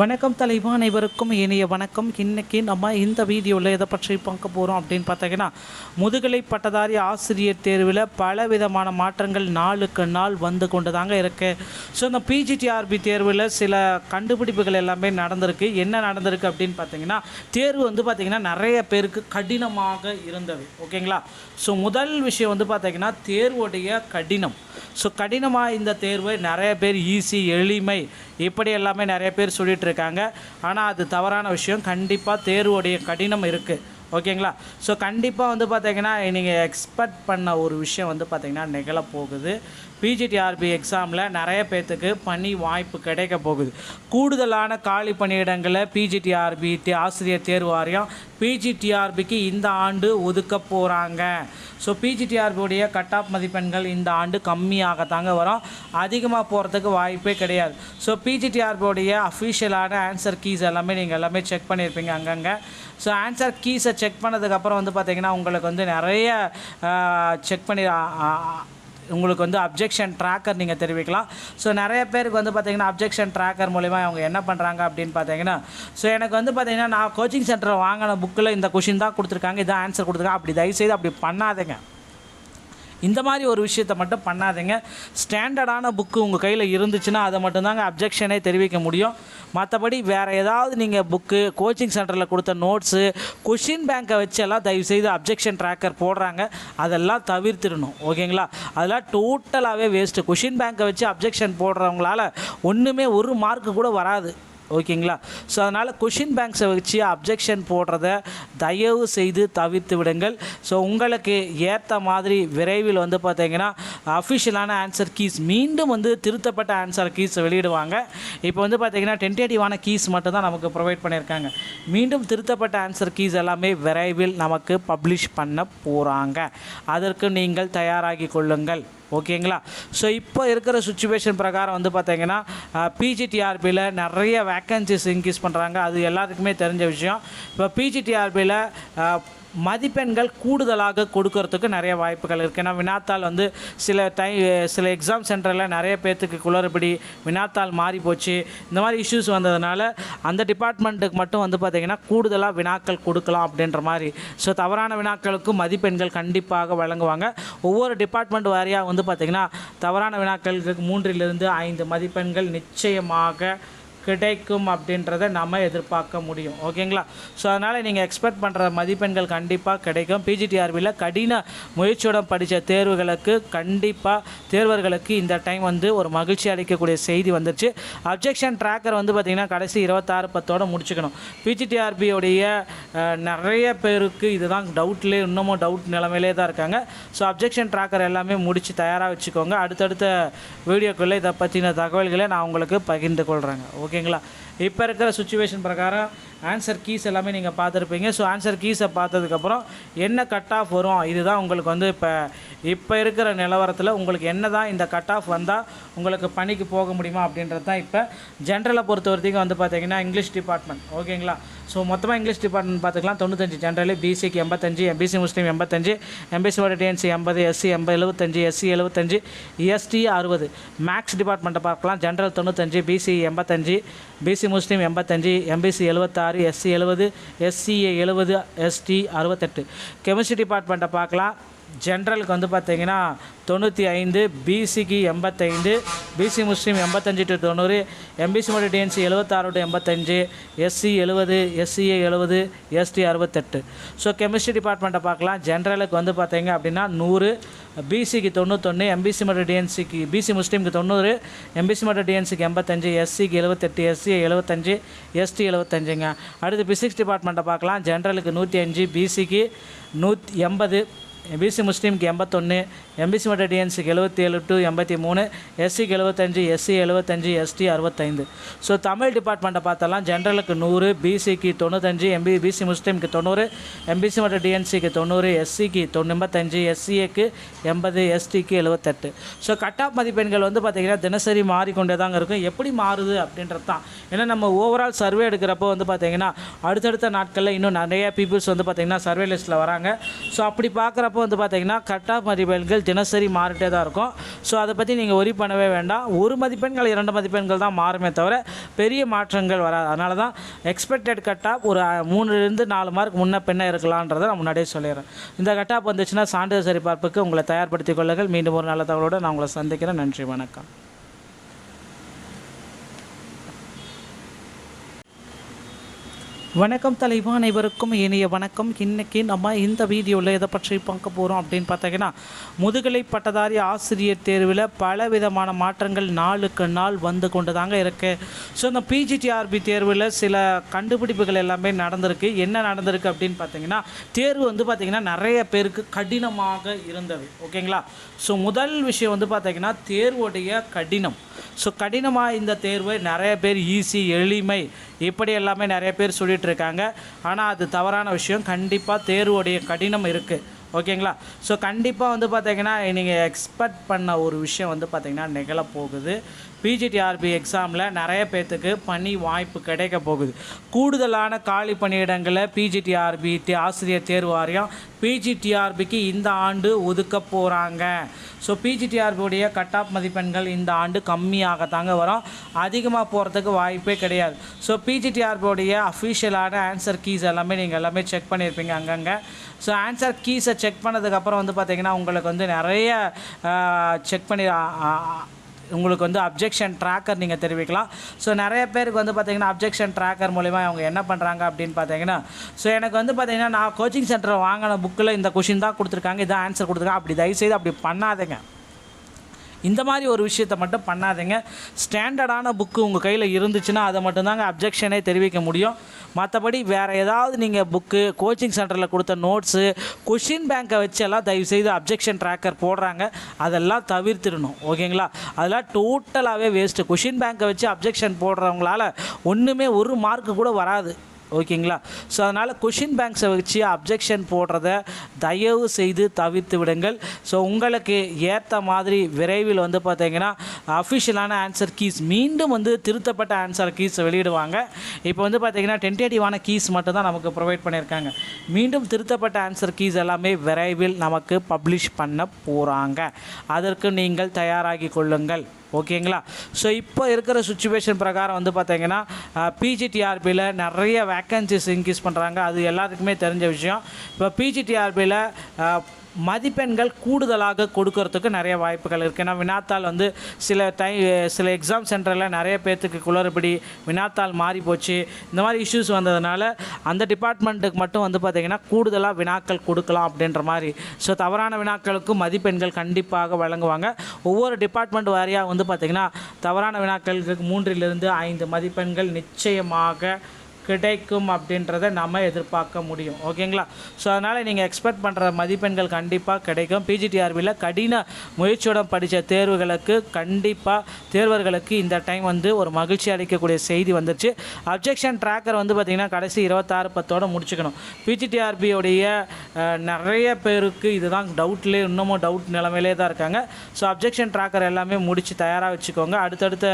வணக்கம் தலைவா அனைவருக்கும் இனிய வணக்கம். இன்னைக்கு நம்ம இந்த வீடியோவில் எதை பற்றி பார்க்க போகிறோம் அப்படின்னு பார்த்தீங்கன்னா முதுகலை பட்டதாரி ஆசிரியர் தேர்வில் பல விதமான மாற்றங்கள் நாளுக்கு நாள் வந்து கொண்டு தாங்க இருக்குது ஸோ இந்த பிஜிடிஆர்பி தேர்வில் சில கண்டுபிடிப்புகள் எல்லாமே நடந்திருக்கு. என்ன நடந்திருக்கு அப்படின்னு பார்த்தீங்கன்னா தேர்வு வந்து பார்த்திங்கன்னா நிறைய பேருக்கு கடினமாக இருந்தது. ஓகேங்களா? ஸோ முதல் விஷயம் வந்து பார்த்திங்கன்னா தேர்வுடைய கடினம். ஸோ கடினமாக இந்த தேர்வை நிறைய பேர் ஈஸி எளிமை இப்படி எல்லாமே நிறைய பேர் சொல்லிட்டு இருக்காங்க. ஆனால் அது தவறான விஷயம். கண்டிப்பாக தேர்வுடைய கடினம் இருக்குது ஓகேங்களா? ஸோ கண்டிப்பாக வந்து பார்த்தீங்கன்னா நீங்கள் எக்ஸ்பெக்ட் பண்ண ஒரு விஷயம் வந்து பார்த்தீங்கன்னா நிகழப்போகுது. பிஜிடிஆர்பி எக்ஸாமில் நிறைய பேர்த்துக்கு பணி வாய்ப்பு கிடைக்க போகுது. கூடுதலான காலி பணியிடங்களை பிஜிடிஆர்பி ஆசிரியர் தேர்வு வாரியம் பிஜிடிஆர்பிக்கு இந்த ஆண்டு ஒதுக்க போகிறாங்க ஸோ பிஜிடிஆர்பியுடைய கட் ஆஃப் மதிப்பெண்கள் இந்த ஆண்டு கம்மியாகத்தாங்க வரும். அதிகமாக போகிறதுக்கு வாய்ப்பே கிடையாது. ஸோ பிஜிடிஆர்பியுடைய அஃபிஷியலான ஆன்சர் கீஸ் எல்லாமே நீங்கள் எல்லாமே செக் பண்ணியிருப்பீங்க அங்கங்கே. ஸோ ஆன்சர் கீஸை செக் பண்ணதுக்கப்புறம் வந்து பார்த்திங்கன்னா உங்களுக்கு வந்து நிறைய செக் பண்ணி உங்களுக்கு வந்து அப்ஜெக்ஷன் ட்ராக்கர் நீங்கள் தெரிவிக்கலாம். ஸோ நிறைய பேருக்கு வந்து பார்த்திங்கன்னா அப்ஜெக்ஷன் ட்ராக்கர் மூலிமா அவங்க என்ன பண்ணுறாங்க அப்படின்னு பார்த்தீங்கன்னா ஸோ எனக்கு வந்து பார்த்திங்கன்னா நான் கோச்சிங் சென்டர் வாங்கின புக்கில் இந்த கொஷின் தான் கொடுத்துருக்காங்க இதான் ஆன்சர் கொடுத்துருக்காங்க. அப்படி தயவுசெய்து அப்படி பண்ணாதீங்க. இந்த மாதிரி ஒரு விஷயத்தை மட்டும் பண்ணாதீங்க. ஸ்டாண்டர்டான புக்கு உங்கள் கையில் இருந்துச்சுன்னா அதை மட்டும்தாங்க அப்ஜெக்ஷனே தெரிவிக்க முடியும். மற்றபடி வேறு ஏதாவது நீங்கள் புக்கு கோச்சிங் சென்டரில் கொடுத்த நோட்ஸு கொஷின் பேங்க்கை வச்செல்லாம் தயவுசெய்து அப்ஜெக்ஷன் ட்ராக்கர் போடுறாங்க. அதெல்லாம் தவிர்த்திடணும். ஓகேங்களா? அதெல்லாம் டோட்டலாகவே வேஸ்ட்டு கொஷின் பேங்க்கை வச்சு அப்ஜெக்ஷன் போடுறவங்களால ஒன்றுமே ஒரு மார்க்கு கூட வராது. ஓகேங்களா? ஸோ அதனால் கொஷின் பேங்க்ஸை வச்சு அப்ஜெக்ஷன் போடுறத தயவு செய்து தவிர்த்து விடுங்கள். ஸோ உங்களுக்கு ஏற்ற மாதிரி விரைவில் வந்து பார்த்தீங்கன்னா அஃபிஷியலான ஆன்சர் கீஸ் மீண்டும் வந்து திருத்தப்பட்ட ஆன்சர் கீஸ் வெளியிடுவாங்க. இப்போ வந்து பார்த்தீங்கன்னா டென்டேட்டிவான கீஸ் மட்டும் தான் நமக்கு ப்ரொவைட் பண்ணியிருக்காங்க. மீண்டும் திருத்தப்பட்ட ஆன்சர் கீஸ் எல்லாமே விரைவில் நமக்கு பப்ளிஷ் பண்ண போகிறாங்க அதற்கு நீங்கள் தயாராகி கொள்ளுங்கள். ஓகேங்களா? ஸோ இப்போ இருக்கிற சுச்சுவேஷன் பிரகாரம் வந்து பார்த்தீங்கன்னா பிஜிடிஆர்பியில் நிறைய வேக்கன்சிஸ் இன்க்ரீஸ் பண்ணுறாங்க அது எல்லாத்துக்குமே தெரிஞ்ச விஷயம். இப்போ பிஜிடிஆர்பியில் மதிப்பெண்கள் கூடுதலாக கொடுக்கறதுக்கு நிறைய வாய்ப்புகள் இருக்குது ஏன்னா வினாத்தாள் வந்து சில டை சில எக்ஸாம் சென்டரில் நிறைய பேர்த்துக்கு குளறுபடி வினாத்தாள் மாறி போச்சு. இந்த மாதிரி இஷ்யூஸ் வந்ததுனால அந்த டிபார்ட்மெண்ட்டுக்கு மட்டும் வந்து பார்த்திங்கன்னா கூடுதலாக வினாக்கள் கொடுக்கலாம் அப்படின்ற மாதிரி. ஸோ தவறான வினாக்களுக்கும் மதிப்பெண்கள் கண்டிப்பாக வழங்குவாங்க. ஒவ்வொரு டிபார்ட்மெண்ட் வாரியாக வந்து பார்த்திங்கன்னா தவறான வினாக்களுக்கு மூன்றிலிருந்து ஐந்து மதிப்பெண்கள் நிச்சயமாக கிடைக்கும் அப்படின்றத நம்ம எதிர்பார்க்க முடியும். ஓகேங்களா? ஸோ அதனால் நீங்கள் எக்ஸ்பெக்ட் பண்ணுற மதிப்பெண்கள் கண்டிப்பாக கிடைக்கும். பிஜிடிஆர்பியில் கடின முயற்சியுடன் படித்த தேர்வுகளுக்கு கண்டிப்பாக தேர்வர்களுக்கு இந்த டைம் வந்து ஒரு மகிழ்ச்சி அளிக்கக்கூடிய செய்தி வந்துருச்சு. அப்ஜெக்ஷன் ட்ராக்கர் வந்து பார்த்திங்கன்னா கடைசி இருபத்தாறு பத்தோட முடிச்சுக்கணும். பிஜிடிஆர்பியோடைய நிறைய பேருக்கு இதுதான் டவுட்லேயே இன்னமும் டவுட் நிலமையிலே தான் இருக்காங்க. ஸோ அப்ஜெக்ஷன் ட்ராக்கர் எல்லாமே முடித்து தயாராக வச்சுக்கோங்க. அடுத்தடுத்த வீடியோக்குள்ளே இதை பற்றின தகவல்களை நான் உங்களுக்கு பகிர்ந்து கொள்கிறேங்க ஓகே ஓகேங்களா? இப்போ இருக்கிற சுச்சுவேஷன் பிரகாரம் ஆன்சர் கீஸ் எல்லாமே நீங்கள் பார்த்துருப்பீங்க. ஸோ ஆன்சர் கீஸை பார்த்ததுக்கப்புறம் என்ன கட் ஆஃப் வரும்? இதுதான் உங்களுக்கு வந்து இப்போ இப்போ இருக்கிற நிலவரத்தில் உங்களுக்கு என்ன தான் இந்த கட் ஆஃப் வந்தால் உங்களுக்கு பணிக்கு போக முடியுமா அப்படின்றது தான் இப்போ ஜென்ரலை பொறுத்த வரைக்கும் வந்து பார்த்தீங்கன்னா இங்கிலீஷ் டிபார்ட்மெண்ட் ஓகேங்களா ஸோ மொத்தமாக இங்கிலீஷ் டிபார்ட்மெண்ட் பார்த்துக்கலாம். தொண்ணூத்தஞ்சு ஜென்ரலு பிசிக்கு எண்பத்தஞ்சு எம்பிசி முஸ்லீம் எண்பத்தஞ்சு எம்பிசி ஓட டிஎன்சி எண்பது எஸ்சி எண்பது எழுபத்தஞ்சு எஸ்சி எழுபத்தஞ்சு எஸ்டி அறுபது. மேக்ஸ் டிபார்ட்மெண்ட்டை பார்க்கலாம். ஜென்ரல் தொண்ணூத்தஞ்சு பிசி எண்பத்தஞ்சு பிசி முஸ்லீம் எண்பத்தஞ்சு எம்பிசி எழுபத்தாறு எஸ்சி எழுபது எஸ்சிஏ எழுபது எஸ்டி அறுபத்தெட்டு. கெமிஸ்ட்ரி டிபார்ட்மெண்ட்டை பார்க்கலாம். ஜென்ரலுக்கு வந்து பார்த்தீங்கன்னா தொண்ணூற்றி ஐந்து பிசிக்கு எண்பத்தைந்து பிசி முஸ்லீம் எண்பத்தஞ்சு டு தொண்ணூறு எம்பிசி மட்டும் டிஎன்சி எழுபத்தாறு டு எண்பத்தஞ்சு எஸ்சி எழுபது எஸ்சிஏ எழுபது எஸ்டி அறுபத்தெட்டு. ஸோ கெமிஸ்ட்ரி டிபார்ட்மெண்ட்டை பார்க்கலாம். ஜென்ரலுக்கு வந்து பார்த்தீங்க அப்படின்னா நூறு பிசிக்கு தொண்ணூத்தொன்று எம்பிசி மற்றும் டிஎன்சிக்கு பிசி முஸ்லீமுக்கு தொண்ணூறு எம்பிசி மற்றும் டிஎன்சிக்கு எண்பத்தஞ்சு எஸ்சிக்கு எழுபத்தெட்டு எஸ்சி எழுபத்தஞ்சு எஸ்டி எழுபத்தஞ்சுங்க அடுத்து பிசிக்ஸ் டிபார்ட்மெண்ட்டை பார்க்கலாம். ஜென்ரலுக்கு நூற்றி அஞ்சு பிசிக்கு நூற்றி எண்பது பிசி முஸ்லீமுக்கு எண்பத்தொன்று எம்பிசி மற்றும் டிஎன்சிக்கு எழுபத்தி ஏழு டு எண்பத்தி மூணு எஸ்சிக்கு எழுபத்தஞ்சு எஸ்சி எழுபத்தஞ்சு எஸ்டி அறுபத்தைந்து. ஸோ தமிழ் டிபார்ட்மெண்ட்டை பார்த்தலாம் ஜென்ரலுக்கு நூறு பிசிக்கு தொண்ணூத்தஞ்சு எம்பி பிசி முஸ்லீமுக்கு தொண்ணூறு எம்பிசி மற்றும் டிஎன்சிக்கு தொண்ணூறு எஸ்சிக்கு தொண்ணூ எஸ்சிஏக்கு எண்பது எஸ்டிக்கு எழுபத்தெட்டு ஸோ கட் ஆஃப் மதிப்பெண்கள் வந்து பார்த்திங்கன்னா தினசரி மாறிக்கொண்டே தாங்க இருக்கும். எப்படி மாறுது அப்படின்றது தான். ஏன்னா நம்ம ஓவரால் சர்வே எடுக்கிறப்போ வந்து பார்த்திங்கன்னா அடுத்தடுத்த நாட்களில் இன்னும் நிறைய பீப்புள்ஸ் வந்து பார்த்திங்கன்னா சர்வே லிஸ்ட்டில் வராங்க. ஸோ அப்படி பார்க்குறப்போ வந்து பார்த்தீங்கன்னா கட் ஆஃப் மதிப்பெண்கள் தினசரி மாறிட்டே தான் இருக்கும். ஸோ அதை பற்றி நீங்கள் ஒரி பண்ணவே வேண்டாம். ஒரு மதிப்பெண்கள் இரண்டு மதிப்பெண்கள் தான் மாறுமே தவிர பெரிய மாற்றங்கள் வராது. அதனால தான் எக்ஸ்பெக்டட் கட் ஆஃப் ஒரு மூணுலேருந்து நாலு மார்க் முன்ன பின்ன இருக்கலான்றதை நான் முன்னாடியே சொல்லிடுறேன். இந்த கட் ஆஃப் வந்துச்சுன்னா சான்றிதழ் சரிபார்ப்புக்கு உங்களை தயார்படுத்திக் கொள்ளுங்கள். மீண்டும் ஒரு நல்ல தகவலோடு நான் உங்களை சந்திக்கிறேன். நன்றி வணக்கம். வணக்கம் தலைவா அனைவருக்கும் இனிய வணக்கம். இன்றைக்கி நம்ம இந்த வீடியோவில் எதை பற்றி பார்க்க போகிறோம் அப்படின்னு பார்த்தீங்கன்னா முதுகலை பட்டதாரி ஆசிரியர் தேர்வில் பல விதமான மாற்றங்கள் நாளுக்கு நாள் வந்து கொண்டு தாங்க இருக்குது ஸோ இந்த பிஜிடிஆர்பி தேர்வில் சில கண்டுபிடிப்புகள் எல்லாமே நடந்திருக்கு. என்ன நடந்திருக்கு அப்படின்னு பார்த்தீங்கன்னா தேர்வு வந்து பார்த்திங்கன்னா நிறைய பேருக்கு கடினமாக இருந்தது. ஓகேங்களா? ஸோ முதல் விஷயம் வந்து பார்த்திங்கன்னா தேர்வுடைய கடினம். ஸோ கடினமாக இந்த தேர்வை நிறைய பேர் ஈஸி எளிமை இப்படி எல்லாமே நிறைய பேர் சொல்லிட்டு இருக்காங்க ஆனால் அது தவறான விஷயம். கண்டிப்பாக தேர்வுடைய கடினம் இருக்குது ஓகேங்களா? ஸோ கண்டிப்பாக வந்து பார்த்தீங்கன்னா நீங்கள் எக்ஸ்பெக்ட் பண்ண ஒரு விஷயம் வந்து பார்த்திங்கன்னா நிகழப்போகுது. பிஜிடிஆர்பி எக்ஸாமில் நிறைய பேர்த்துக்கு பணி வாய்ப்பு கிடைக்க போகுது. கூடுதலான காலி பணியிடங்களை பிஜிடிஆர்பி ஆசிரியர் தேர்வு வாரியம் பிஜிடிஆர்பிக்கு இந்த ஆண்டு ஒதுக்க போகிறாங்க ஸோ பிஜிடிஆர்புடைய கட் ஆஃப் மதிப்பெண்கள் இந்த ஆண்டு கம்மியாகத்தாங்க வரும். அதிகமாக போகிறதுக்கு வாய்ப்பே கிடையாது. ஸோ பிஜிடிஆர்புடைய அஃபிஷியலான ஆன்சர் கீஸ் எல்லாமே நீங்கள் எல்லாமே செக் பண்ணியிருப்பீங்க அங்கங்கே. ஸோ ஆன்சர் கீஸை செக் பண்ணதுக்கப்புறம் வந்து பார்த்திங்கன்னா உங்களுக்கு வந்து நிறைய செக் பண்ணி உங்களுக்கு வந்து அப்ஜெக்ஷன் ட்ராக்கர் நீங்கள் தெரிவிக்கலாம். ஸோ நிறைய பேருக்கு வந்து பார்த்தீங்கன்னா அப்ஜெக்ஷன் ட்ராக்கர் மூலிமா அவங்க என்ன பண்ணுறாங்க அப்படின்னு பார்த்தீங்கன்னா ஸோ எனக்கு வந்து பார்த்தீங்கன்னா நான் கோச்சிங் சென்டர் வாங்கின புக்கில் இந்த கொஷின் தான் கொடுத்துருக்காங்க இதான் ஆன்சர் கொடுத்துருக்காங்க. அப்படி தயவுசெய்து அப்படி பண்ணாதீங்க. இந்த மாதிரி ஒரு விஷயத்தை மட்டும் பண்ணாதீங்க. ஸ்டாண்டர்டான புக்கு உங்கள் கையில் இருந்துச்சுன்னா அதை மட்டும்தாங்க அப்ஜெக்ஷனே தெரிவிக்க முடியும். மற்றபடி வேறு ஏதாவது நீங்கள் புக்கு கோச்சிங் சென்டரில் கொடுத்த நோட்ஸு கொஷின் பேங்க்கை வச்சு எல்லாம் தயவுசெய்து அப்ஜெக்ஷன் ட்ராக்கர் போடுறாங்க. அதெல்லாம் தவிர்த்திடணும். ஓகேங்களா? அதெல்லாம் டோட்டலாகவே வேஸ்ட்டு கொஷின் பேங்க்கை வச்சு அப்ஜெக்ஷன் போடுறவங்களால ஒன்றுமே ஒரு மார்க்கு கூட வராது. ஓகேங்களா? ஸோ அதனால் கொஷின் பேங்க்ஸை வச்சு அப்ஜெக்ஷன் போடுறத தயவு செய்து தவிர்த்து விடுங்கள். ஸோ உங்களுக்கு ஏற்ற மாதிரி விரைவில் வந்து பார்த்தீங்கன்னா அஃபிஷியலான ஆன்சர் கீஸ் மீண்டும் வந்து திருத்தப்பட்ட ஆன்சர் கீஸ் வெளியிடுவாங்க. இப்போ வந்து பார்த்தீங்கன்னா டென்டேட்டிவான கீஸ் மட்டும் தான் நமக்கு ப்ரொவைட் பண்ணியிருக்காங்க. மீண்டும் திருத்தப்பட்ட ஆன்சர் கீஸ் எல்லாமே விரைவில் நமக்கு பப்ளிஷ் பண்ண போகிறாங்க அதற்கு நீங்கள் தயாராகி கொள்ளுங்கள். ஓகேங்களா? ஸோ இப்போ இருக்கிற சுச்சுவேஷன் பிரகாரம் வந்து பார்த்தீங்கன்னா பிஜிடிஆர்பியில் நிறைய வேக்கன்சிஸ் இன்க்ரீஸ் பண்ணுறாங்க அது எல்லாத்துக்குமே தெரிஞ்ச விஷயம். இப்போ பிஜிடிஆர்பியில் மதிப்பெண்கள் கூடுதலாக கொடுக்கறதுக்கு நிறைய வாய்ப்புகள் இருக்குது ஏன்னா வினாத்தாள் வந்து சில டை சில எக்ஸாம் சென்டரில் நிறைய பேர்த்துக்கு குளறுபடி வினாத்தாள் மாறி போச்சு. இந்த மாதிரி இஷ்யூஸ் வந்ததுனால அந்த டிபார்ட்மெண்ட்டுக்கு மட்டும் வந்து பார்த்திங்கன்னா கூடுதலாக வினாக்கள் கொடுக்கலாம் அப்படின்ற மாதிரி. ஸோ தவறான வினாக்களுக்கு மதிப்பெண்கள் கண்டிப்பாக வழங்குவாங்க. ஒவ்வொரு டிபார்ட்மெண்ட் வாரியாக வந்து பார்த்திங்கன்னா தவறான வினாக்களுக்கு மூன்றிலிருந்து ஐந்து மதிப்பெண்கள் நிச்சயமாக கிடைக்கும் அப்படின்றத நம்ம எதிர்பார்க்க முடியும். ஓகேங்களா? ஸோ அதனால் நீங்கள் எக்ஸ்பெக்ட் பண்ணுற மதிப்பெண்கள் கண்டிப்பாக கிடைக்கும். பிஜிடிஆர்பியில் கடின முயற்சியுடன் படித்த தேர்வுகளுக்கு கண்டிப்பாக தேர்வர்களுக்கு இந்த டைம் வந்து ஒரு மகிழ்ச்சி அளிக்கக்கூடிய செய்தி வந்துருச்சு. அப்ஜெக்ஷன் ட்ராக்கர் வந்து பார்த்திங்கன்னா கடைசி இருபத்தாறு பத்தோட முடிச்சுக்கணும். பிஜிடிஆர்பியோடைய நிறைய பேருக்கு இதுதான் டவுட்லேயே இன்னமும் டவுட் நிலமையிலே தான் இருக்காங்க. ஸோ அப்ஜெக்ஷன் ட்ராக்கர் எல்லாமே முடித்து தயாராக வச்சுக்கோங்க. அடுத்தடுத்த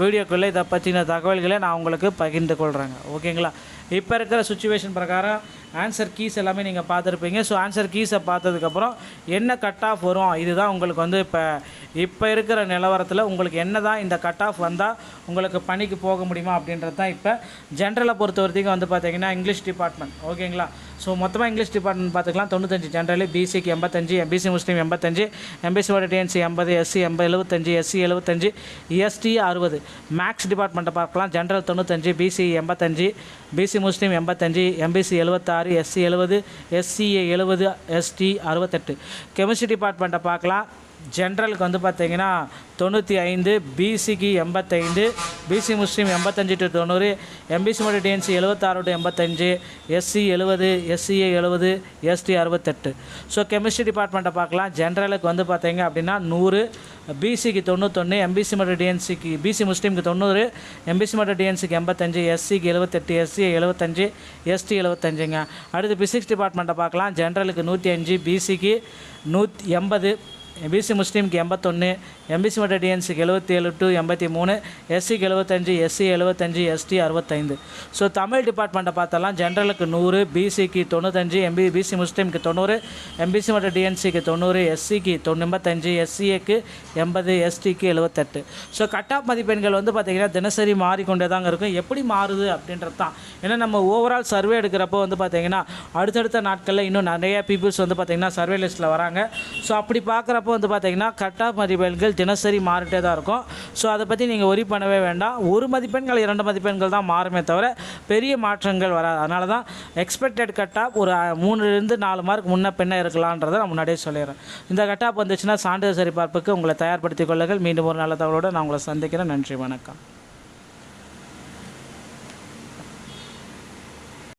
வீடியோக்குள்ளே இதை பற்றின தகவல்களை நான் உங்களுக்கு பகிர்ந்து கொள்கிறேங்க ஓகேங்களா? இப்போ இருக்கிற சுச்சுவேஷன் பிரகாரம் ஆன்சர் கீஸ் எல்லாமே நீங்கள் பார்த்துருப்பீங்க. ஸோ ஆன்சர் கீஸை பார்த்ததுக்கப்புறம் என்ன கட் ஆஃப் வரும்? இதுதான் உங்களுக்கு வந்து இப்போ இப்போ இருக்கிற நிலவரத்தில் உங்களுக்கு என்ன தான் இந்த கட் ஆஃப் வந்தால் உங்களுக்கு பணிக்கு போக முடியுமா அப்படின்றது தான் இப்போ ஜென்ரலை பொறுத்த வரைக்கும் வந்து பார்த்தீங்கன்னா இங்கிலீஷ் டிபார்ட்மெண்ட் ஓகேங்களா? ஸோ மொத்தமாக இங்கிலீஷ் டிபார்ட்மெண்ட் பார்த்துக்கலாம். தொண்ணூத்தஞ்சு ஜென்ரலி பிசிக்கு எண்பத்தஞ்சு எம்பிசி முஸ்லீம் எண்பத்தஞ்சு எம்பிசி டிஎன்சி எண்பது எஸ்சி எண்பது எழுபத்தஞ்சு எஸ்சி எழுபத்தஞ்சு எஸ்டி அறுபது. மேக்ஸ் டிபார்ட்மெண்ட்டை பார்க்கலாம். ஜென்ரல் தொண்ணூத்தஞ்சு பிசி எண்பத்தஞ்சு பிசி முஸ்லீம் எண்பத்தஞ்சு எம்பிசி எழுபத்தாறு எஸ்சி எழுபது எஸ்சிஏ எழுபது எஸ்டி அறுபத்தெட்டு. கெமிஸ்ட்ரி டிபார்ட்மெண்ட்டை பார்க்கலாம். ஜென்ரலுக்கு வந்து பார்த்தீங்கன்னா தொண்ணூற்றி ஐந்து பிசிக்கு எண்பத்தைந்து பிசி முஸ்லீம் எண்பத்தஞ்சு டு தொண்ணூறு எம்பிசி மட்டும் டிஎன்சி எழுபத்தாறு டு எண்பத்தஞ்சு எஸ்சி எழுபது எஸ்சிஏ எழுபது எஸ்டி அறுபத்தெட்டு. ஸோ கெமிஸ்ட்ரி டிபார்ட்மெண்ட்டை பார்க்கலாம். ஜென்ரலுக்கு வந்து பார்த்தீங்க அப்படின்னா நூறு பிசிக்கு தொண்ணூத்தொன்று எம்பிசி மட்டும் டிஎன்சிக்கு பிசி முஸ்லீமுக்கு தொண்ணூறு எம்பிசி மட்டும் டிஎன்சிக்கு எண்பத்தஞ்சு எஸ்சிக்கு எழுபத்தெட்டு எஸ்சி எழுபத்தஞ்சு எஸ்டி எழுபத்தஞ்சுங்க அடுத்து பிசிக்ஸ் டிபார்ட்மெண்ட்டை பார்க்கலாம். ஜென்ரலுக்கு நூற்றி அஞ்சு பிசிக்கு நூத் எண்பது பிசி முஸ்லீம்க்கு எண்பத்தொன்று எம்பிசி மற்றும் டிஎன்சிக்கு எழுபத்தி ஏழு டு எண்பத்தி மூணு எஸ்சிக்கு எழுபத்தஞ்சு எஸ்சி எழுபத்தஞ்சு எஸ்டி அறுபத்தைந்து. ஸோ தமிழ் டிபார்ட்மெண்ட்டை பார்த்தலாம் ஜென்ரலுக்கு நூறு பிசிக்கு தொண்ணூத்தஞ்சு எம்பி பிசி முஸ்லீம்க்கு தொண்ணூறு எம்பிசி மற்றும் டிஎன்சிக்கு தொண்ணூறு எஸ்சிக்கு தொண்ணூத்தஞ்சு எஸ்சிஏக்கு எண்பது எஸ்டிக்கு எழுபத்தெட்டு ஸோ கட் ஆஃப் மதிப்பெண்கள் வந்து பார்த்திங்கன்னா தினசரி மாறிக்கொண்டே தாங்க இருக்கும். எப்படி மாறுது அப்படின்றது தான். ஏன்னா நம்ம ஓவரால் சர்வே எடுக்கிறப்போ வந்து பார்த்திங்கன்னா அடுத்தடுத்த நாட்களில் இன்னும் நிறைய பீப்புள்ஸ் வந்து பார்த்திங்கன்னா சர்வே லிஸ்ட்டில் வராங்க. ஸோ அப்படி பார்க்குறப்போ வந்து பார்த்தீங்கன்னா கட் ஆஃப் மதிப்பெண்கள் தினசரி மாறிட்டே தான் இருக்கும். ஸோ அதை பற்றி நீங்கள் ஒரி பண்ணவே வேண்டாம். ஒரு மதிப்பெண்கள் இரண்டு மதிப்பெண்கள் தான் மாறுமே தவிர பெரிய மாற்றங்கள் வராது. அதனால தான் எக்ஸ்பெக்டட் கட் ஆஃப் ஒரு மூணுலேருந்து நாலு மார்க் முன்ன பின்ன இருக்கலான்றதை நான் முன்னாடியே சொல்லிடுறேன். இந்த கட் ஆஃப் வந்துச்சுன்னா சான்றிதழ் சரிபார்ப்புக்கு உங்களை தயார்படுத்திக் கொள்ளுங்கள். மீண்டும் ஒரு நல்ல தகவலோடு நான் உங்களை சந்திக்கிறேன். நன்றி வணக்கம்.